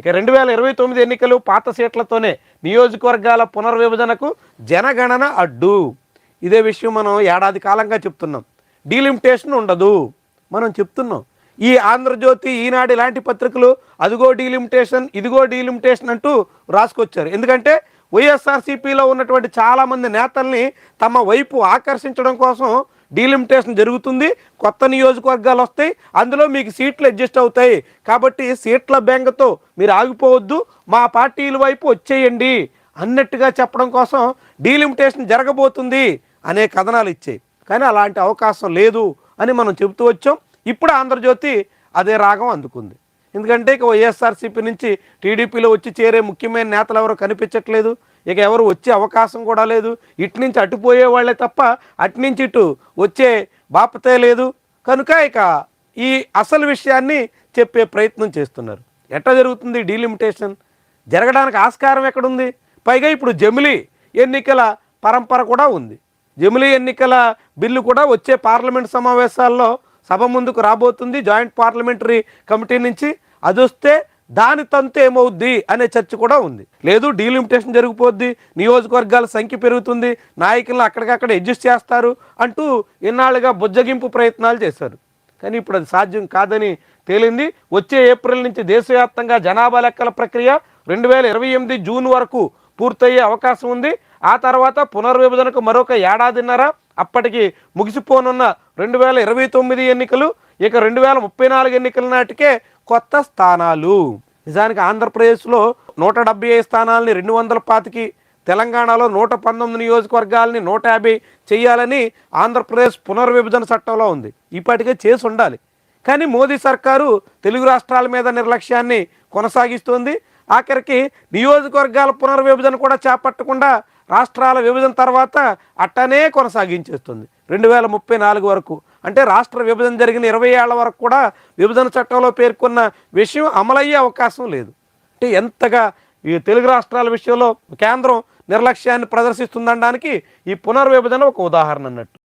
ఇక రెండు వేల ఇరవై తొమ్మిది ఎన్నికలు పాత సీట్లతోనే నియోజకవర్గాల పునర్విభజనకు జనగణన అడ్డు. ఇదే విషయం మనం ఏడాది కాలంగా చెప్తున్నాం. డీలిమిటేషన్ ఉండదు. మనం చెప్తున్నాం. ఈ ఆంధ్రజ్యోతి ఈనాడు ఇలాంటి పత్రికలు అదిగో డీలిమిటేషన్ ఇదిగో డీలిమిటేషన్ అంటూ రాసుకొచ్చారు. ఎందుకంటే వైఎస్ఆర్సీపీలో ఉన్నటువంటి చాలామంది నేతల్ని తమ వైపు ఆకర్షించడం కోసం డీలిమిటేషన్ జరుగుతుంది. కొత్త నియోజకవర్గాలు వస్తాయి. అందులో మీకు సీట్లు అడ్జస్ట్ అవుతాయి. కాబట్టి సీట్ల బెంగతో మీరు ఆగిపోవద్దు. మా పార్టీల వైపు వచ్చేయండి అన్నట్టుగా చెప్పడం కోసం డీలిమిటేషన్ జరగబోతుంది అనే కథనాలు ఇచ్చాయి. కానీ అలాంటి అవకాశం లేదు అని మనం చెబుతూ వచ్చాం. ఇప్పుడు ఆంధ్రజ్యోతి అదే రాగం అందుకుంది. ఎందుకంటే ఇక వైఎస్ఆర్సీపీ నుంచి టీడీపీలో వచ్చి చేరే ముఖ్యమైన నేతలు ఎవరు కనిపించట్లేదు. ఇక ఎవరు వచ్చే అవకాశం కూడా లేదు. ఇటు నుంచి అటుపోయే వాళ్ళే తప్ప అటు నుంచి ఇటు వచ్చే బాపతే లేదు. కనుక ఇక ఈ అసలు విషయాన్ని చెప్పే ప్రయత్నం చేస్తున్నారు. ఎట్లా జరుగుతుంది డీలిమిటేషన్? జరగడానికి ఆస్కారం ఎక్కడుంది? పైగా ఇప్పుడు జమిలీ ఎన్నికల పరంపర కూడా ఉంది. జమిలీ ఎన్నికల బిల్లు కూడా వచ్చే పార్లమెంట్ సమావేశాల్లో సభ ముందుకు రాబోతుంది. జాయింట్ పార్లమెంటరీ కమిటీ నుంచి అది వస్తే దాని తంతు ఏమవుద్ది అనే చర్చ కూడా ఉంది. లేదు డీలిమిటేషన్ జరిగిపోద్ది నియోజకవర్గాల సంఖ్య పెరుగుతుంది నాయకులను అక్కడికక్కడ అడ్జస్ట్ చేస్తారు అంటూ ఇన్నాళ్ళుగా బుజ్జగింపు ప్రయత్నాలు చేశారు. కానీ ఇప్పుడు అది సాధ్యం కాదని తేలింది. వచ్చే ఏప్రిల్ నుంచి దేశవ్యాప్తంగా జనాభా లెక్కల ప్రక్రియ రెండు వేల ఇరవై ఎనిమిది జూన్ వరకు పూర్తయ్యే అవకాశం ఉంది. ఆ తర్వాత పునర్విభజనకు మరొక ఏడాదిన్నర అప్పటికి ముగిసిపోనున్న రెండు వేల ఇరవై తొమ్మిది ఎన్నికలు ఇక రెండు వేల ముప్పై నాలుగు ఎన్నికల నాటికే కొత్త స్థానాలు. నిజానికి ఆంధ్రప్రదేశ్లో నూట డెబ్బై ఐదు స్థానాలని రెండు వందల పాతికి తెలంగాణలో నూట పంతొమ్మిది నియోజకవర్గాలని నూట యాభై చేయాలని ఆంధ్రప్రదేశ్ పునర్విభజన చట్టంలో ఉంది. ఇప్పటికే చేసి ఉండాలి. కానీ మోదీ సర్కారు తెలుగు రాష్ట్రాల మీద నిర్లక్ష్యాన్ని కొనసాగిస్తోంది. ఆఖరికి నియోజకవర్గాల పునర్విభజన కూడా చేపట్టకుండా రాష్ట్రాల విభజన తర్వాత అట్టనే కొనసాగించేస్తుంది. రెండు వేల ముప్పై నాలుగు వరకు. అంటే రాష్ట్ర విభజన జరిగిన ఇరవై ఏళ్ళ వరకు కూడా విభజన చట్టంలో పేర్కొన్న విషయం అమలయ్యే అవకాశం లేదు. అంటే ఎంతగా ఈ తెలుగు రాష్ట్రాల విషయంలో కేంద్రం నిర్లక్ష్యాన్ని ప్రదర్శిస్తుందనడానికి ఈ పునర్విభజన ఒక ఉదాహరణ అన్నట్టు.